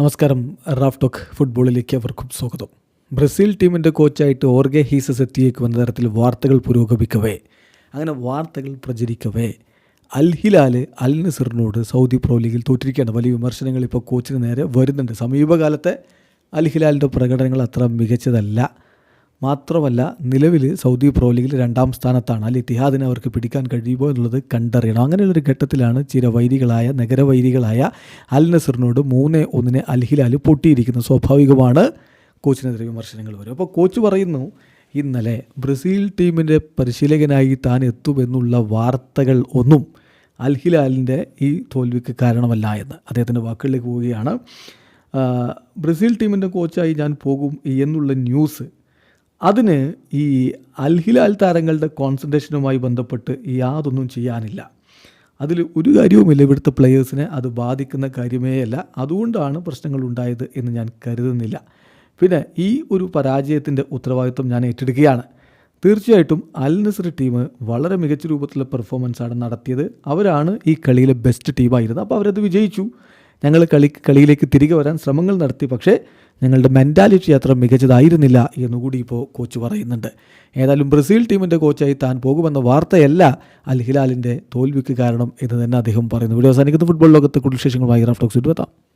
നമസ്കാരം. Raf talk ഫുട്ബോളിലേക്ക് അവർക്കും സ്വാഗതം. ബ്രസീൽ ടീമിന്റെ കോച്ചായിട്ട് ഓർഗെ ഹീസസ് എത്തിയേക്കുമെന്ന തരത്തിൽ വാർത്തകൾ പുരോഗമിക്കവേ. അങ്ങനെ വാർത്തകൾ പ്രചരിക്കവേ. അൽ ഹിലാൽ അൽ നസറിനോട് സൗദി പ്രോ ലീഗിൽ തോറ്റിരിക്കുകയാണ്. വലിയ വിമർശനങ്ങൾ ഇപ്പോൾ കോച്ചിന് നേരെ വരുന്നുണ്ട്. സമീപകാലത്തെ അൽ ഹിലാലിന്റെ പ്രകടനങ്ങൾ അത്ര മികച്ചതല്ല. മാത്രമല്ല നിലവിൽ സൗദി പ്രോ ലീഗിൽ രണ്ടാം സ്ഥാനത്താണ്. അൽ ഇത്തിഹാദിനെ അവർക്ക് പിടിക്കാൻ കഴിയുമോ എന്നുള്ളത് കണ്ടറിയണം. അങ്ങനെയുള്ളൊരു ഘട്ടത്തിലാണ് ചിരവൈരികളായ നഗരവൈരികളായ അൽ നസറിനോട് മൂന്ന് ഒന്നിന് അൽ ഹിലാൽ പൊട്ടിയിരിക്കുന്നത്. സ്വാഭാവികമാണ്. കോച്ചിനെതിരെ വിമർശനങ്ങൾ വരും. അപ്പോൾ കോച്ച് പറയുന്നു ഇന്നലെ ബ്രസീൽ ടീമിന്റെ പരിശീലകനായി താൻ എത്തുമെന്നുള്ള വാർത്തകൾ ഒന്നും അൽ ഹിലാലിന്റെ ഈ തോൽവിക്ക് കാരണമല്ല എന്ന് അദ്ദേഹത്തിന്റെ വാക്കുകളിലേക്ക് പോവുകയാണ്. ബ്രസീൽ ടീമിന്റെ കോച്ചായി ഞാൻ പോകും എന്നുള്ള ന്യൂസ് അതിന് ഈ അൽഹിലാൽ താരങ്ങളുടെ കോൺസെൻട്രേഷനുമായി ബന്ധപ്പെട്ട് യാതൊന്നും ചെയ്യാനില്ല. അതിൽ ഒരു കാര്യവുമില്ല ഇവിടുത്തെ പ്ലെയേഴ്സിനെ അത് ബാധിക്കുന്ന കാര്യമേ അല്ല. അതുകൊണ്ടാണ് പ്രശ്നങ്ങൾ ഉണ്ടായത് എന്ന് ഞാൻ കരുതുന്നില്ല. പിന്നെ ഈ ഒരു പരാജയത്തിന്റെ ഉത്തരവാദിത്വം ഞാൻ ഏറ്റെടുക്കുകയാണ്. തീർച്ചയായിട്ടും അൽ നസർ ടീം വളരെ മികച്ച രൂപത്തിലുള്ള പെർഫോമൻസാണ് നടത്തിയത്. അവരാണ് ഈ കളിയിലെ ബെസ്റ്റ് ടീമായിരുന്നത് അപ്പോൾ അവരത് വിജയിച്ചു. ഞങ്ങൾ കളി കളിയിലേക്ക് തിരികെ വരാൻ ശ്രമങ്ങൾ നടത്തി പക്ഷേ ഞങ്ങളുടെ മെന്റാലിറ്റി അത്ര മികച്ചതായിരുന്നില്ല എന്നുകൂടി ഇപ്പോൾ കോച്ച് പറയുന്നുണ്ട്. ഏതായാലും ബ്രസീൽ ടീമിന്റെ കോച്ചായി താൻ പോകുമെന്ന വാർത്തയല്ല അൽ ഹിലാലിന്റെ തോൽവിക്ക് കാരണം എന്ന് തന്നെ അദ്ദേഹം പറയുന്നു. വീഡിയോ അവസാനിക്കുന്ന. ഫുട്ബോൾ ലോകത്തെ കൂടുതൽ വിശേഷങ്ങളുമായി റാഫ്റ്റോക്സ് എത്താം.